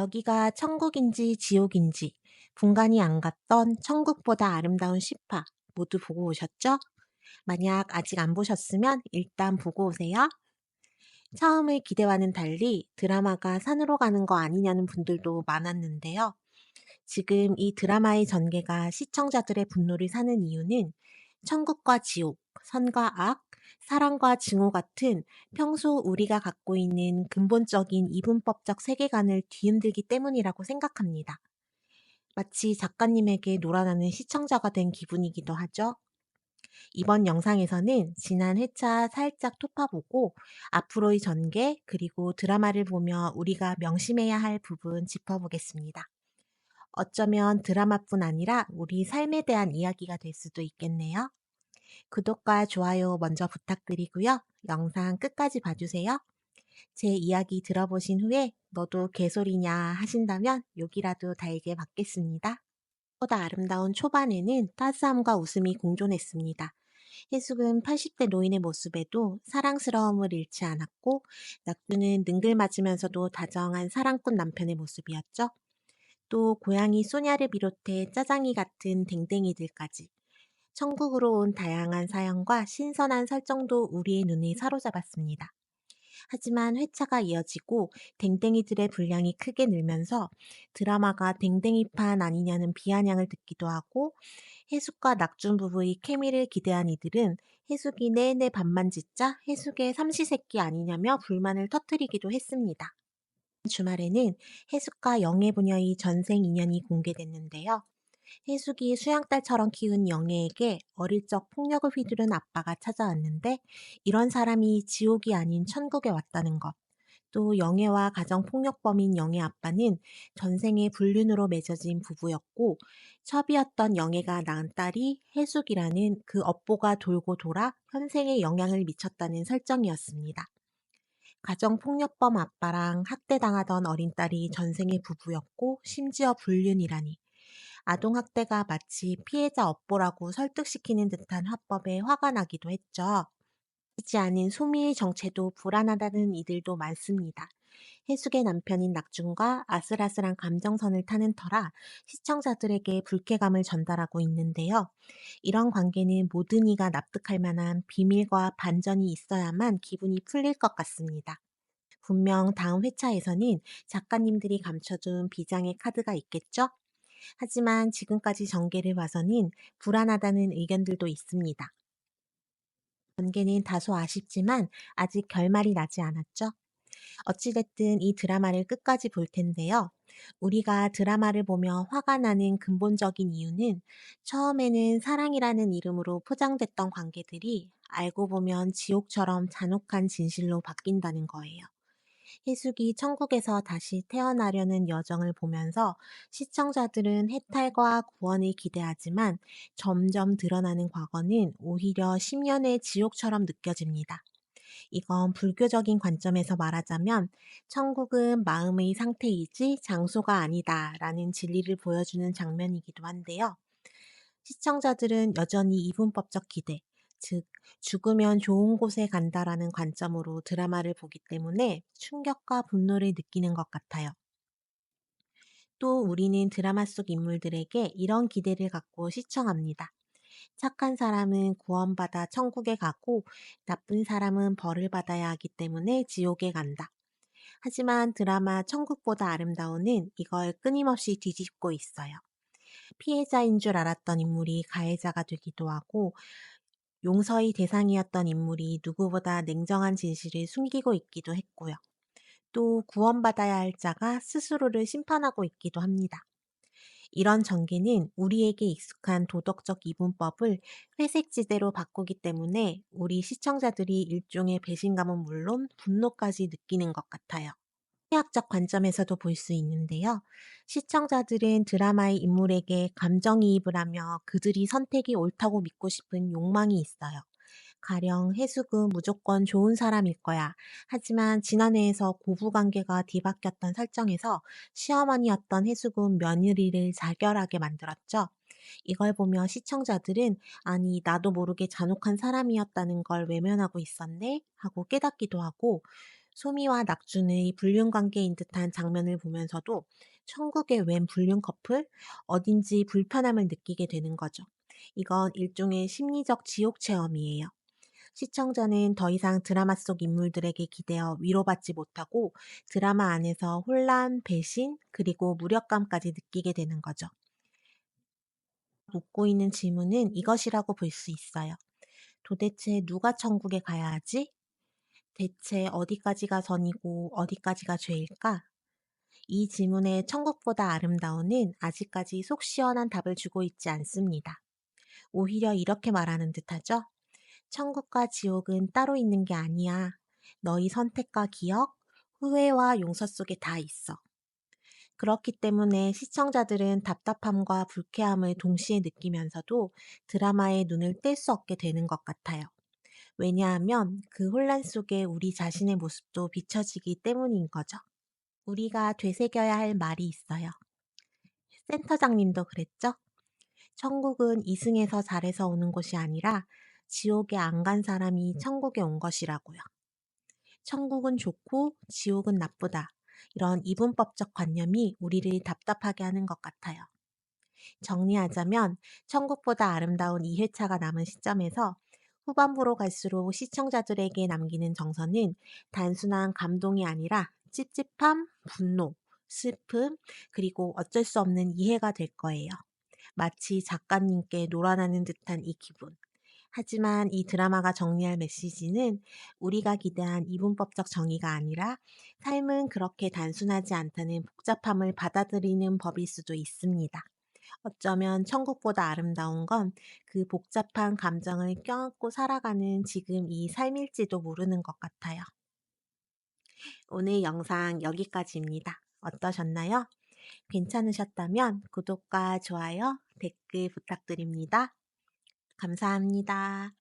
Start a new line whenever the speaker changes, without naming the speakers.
여기가 천국인지 지옥인지 분간이 안 갔던 천국보다 아름다운 시파 모두 보고 오셨죠? 만약 아직 안 보셨으면 일단 보고 오세요. 처음의 기대와는 달리 드라마가 산으로 가는 거 아니냐는 분들도 많았는데요. 지금 이 드라마의 전개가 시청자들의 분노를 사는 이유는 천국과 지옥, 선과 악, 사랑과 증오 같은 평소 우리가 갖고 있는 근본적인 이분법적 세계관을 뒤흔들기 때문이라고 생각합니다. 마치 작가님에게 놀아나는 시청자가 된 기분이기도 하죠. 이번 영상에서는 지난 회차 살짝 토파보고 앞으로의 전개 그리고 드라마를 보며 우리가 명심해야 할 부분 짚어보겠습니다. 어쩌면 드라마뿐 아니라 우리 삶에 대한 이야기가 될 수도 있겠네요. 구독과 좋아요 먼저 부탁드리고요. 영상 끝까지 봐주세요. 제 이야기 들어보신 후에 너도 개소리냐 하신다면 욕이라도 달게 받겠습니다. 보다 아름다운 초반에는 따스함과 웃음이 공존했습니다. 해숙은 80대 노인의 모습에도 사랑스러움을 잃지 않았고 낙주는 능글맞으면서도 다정한 사랑꾼 남편의 모습이었죠. 또 고양이 소냐를 비롯해 짜장이 같은 댕댕이들까지 천국으로 온 다양한 사연과 신선한 설정도 우리의 눈을 사로잡았습니다. 하지만 회차가 이어지고 댕댕이들의 분량이 크게 늘면서 드라마가 댕댕이판 아니냐는 비아냥을 듣기도 하고 해숙과 낙준 부부의 케미를 기대한 이들은 해숙이 내내 밥만 짓자 해숙의 삼시세끼 아니냐며 불만을 터뜨리기도 했습니다. 주말에는 해숙과 영애 부녀의 전생 인연이 공개됐는데요. 해숙이 수양딸처럼 키운 영애에게 어릴 적 폭력을 휘두른 아빠가 찾아왔는데 이런 사람이 지옥이 아닌 천국에 왔다는 것. 또 영애와 가정폭력범인 영애 아빠는 전생에 불륜으로 맺어진 부부였고 첩이었던 영애가 낳은 딸이 해숙이라는 그 업보가 돌고 돌아 현생에 영향을 미쳤다는 설정이었습니다. 가정폭력범 아빠랑 학대당하던 어린 딸이 전생의 부부였고 심지어 불륜이라니 아동학대가 마치 피해자 업보라고 설득시키는 듯한 화법에 화가 나기도 했죠. 이지 않은 소미의 정체도 불안하다는 이들도 많습니다. 해숙의 남편인 낙준과 아슬아슬한 감정선을 타는 터라 시청자들에게 불쾌감을 전달하고 있는데요. 이런 관계는 모든 이가 납득할 만한 비밀과 반전이 있어야만 기분이 풀릴 것 같습니다. 분명 다음 회차에서는 작가님들이 감춰둔 비장의 카드가 있겠죠? 하지만 지금까지 전개를 봐서는 불안하다는 의견들도 있습니다. 전개는 다소 아쉽지만 아직 결말이 나지 않았죠. 어찌됐든 이 드라마를 끝까지 볼 텐데요. 우리가 드라마를 보며 화가 나는 근본적인 이유는 처음에는 사랑이라는 이름으로 포장됐던 관계들이 알고 보면 지옥처럼 잔혹한 진실로 바뀐다는 거예요. 희숙이 천국에서 다시 태어나려는 여정을 보면서 시청자들은 해탈과 구원을 기대하지만 점점 드러나는 과거는 오히려 10년의 지옥처럼 느껴집니다. 이건 불교적인 관점에서 말하자면 천국은 마음의 상태이지 장소가 아니다 라는 진리를 보여주는 장면이기도 한데요. 시청자들은 여전히 이분법적 기대, 즉 죽으면 좋은 곳에 간다라는 관점으로 드라마를 보기 때문에 충격과 분노를 느끼는 것 같아요. 또 우리는 드라마 속 인물들에게 이런 기대를 갖고 시청합니다. 착한 사람은 구원받아 천국에 가고 나쁜 사람은 벌을 받아야 하기 때문에 지옥에 간다. 하지만 드라마 천국보다 아름다운은 이걸 끊임없이 뒤집고 있어요. 피해자인 줄 알았던 인물이 가해자가 되기도 하고 용서의 대상이었던 인물이 누구보다 냉정한 진실을 숨기고 있기도 했고요. 또 구원받아야 할 자가 스스로를 심판하고 있기도 합니다. 이런 전개는 우리에게 익숙한 도덕적 이분법을 회색지대로 바꾸기 때문에 우리 시청자들이 일종의 배신감은 물론 분노까지 느끼는 것 같아요. 심리학적 관점에서도 볼 수 있는데요. 시청자들은 드라마의 인물에게 감정이입을 하며 그들이 선택이 옳다고 믿고 싶은 욕망이 있어요. 가령 해숙은 무조건 좋은 사람일 거야. 하지만 지난해에서 고부관계가 뒤바뀌었던 설정에서 시어머니였던 해숙은 며느리를 자결하게 만들었죠. 이걸 보며 시청자들은 아니 나도 모르게 잔혹한 사람이었다는 걸 외면하고 있었네 하고 깨닫기도 하고 소미와 낙준의 불륜 관계인 듯한 장면을 보면서도 천국의 웬 불륜 커플? 어딘지 불편함을 느끼게 되는 거죠. 이건 일종의 심리적 지옥 체험이에요. 시청자는 더 이상 드라마 속 인물들에게 기대어 위로받지 못하고 드라마 안에서 혼란, 배신, 그리고 무력감까지 느끼게 되는 거죠. 묻고 있는 질문은 이것이라고 볼 수 있어요. 도대체 누가 천국에 가야 하지? 대체 어디까지가 선이고 어디까지가 죄일까? 이 질문에 천국보다 아름다운은 아직까지 속 시원한 답을 주고 있지 않습니다. 오히려 이렇게 말하는 듯하죠. 천국과 지옥은 따로 있는 게 아니야. 너희 선택과 기억, 후회와 용서 속에 다 있어. 그렇기 때문에 시청자들은 답답함과 불쾌함을 동시에 느끼면서도 드라마에 눈을 뗄 수 없게 되는 것 같아요. 왜냐하면 그 혼란 속에 우리 자신의 모습도 비춰지기 때문인 거죠. 우리가 되새겨야 할 말이 있어요. 센터장님도 그랬죠? 천국은 이승에서 잘해서 오는 곳이 아니라 지옥에 안 간 사람이 천국에 온 것이라고요. 천국은 좋고 지옥은 나쁘다. 이런 이분법적 관념이 우리를 답답하게 하는 것 같아요. 정리하자면 천국보다 아름다운 2회차가 남은 시점에서 후반부로 갈수록 시청자들에게 남기는 정서는 단순한 감동이 아니라 찝찝함, 분노, 슬픔, 그리고 어쩔 수 없는 이해가 될 거예요. 마치 작가님께 놀아나는 듯한 이 기분. 하지만 이 드라마가 정리할 메시지는 우리가 기대한 이분법적 정의가 아니라 삶은 그렇게 단순하지 않다는 복잡함을 받아들이는 법일 수도 있습니다. 어쩌면 천국보다 아름다운 건 그 복잡한 감정을 껴안고 살아가는 지금 이 삶일지도 모르는 것 같아요. 오늘 영상 여기까지입니다. 어떠셨나요? 괜찮으셨다면 구독과 좋아요, 댓글 부탁드립니다. 감사합니다.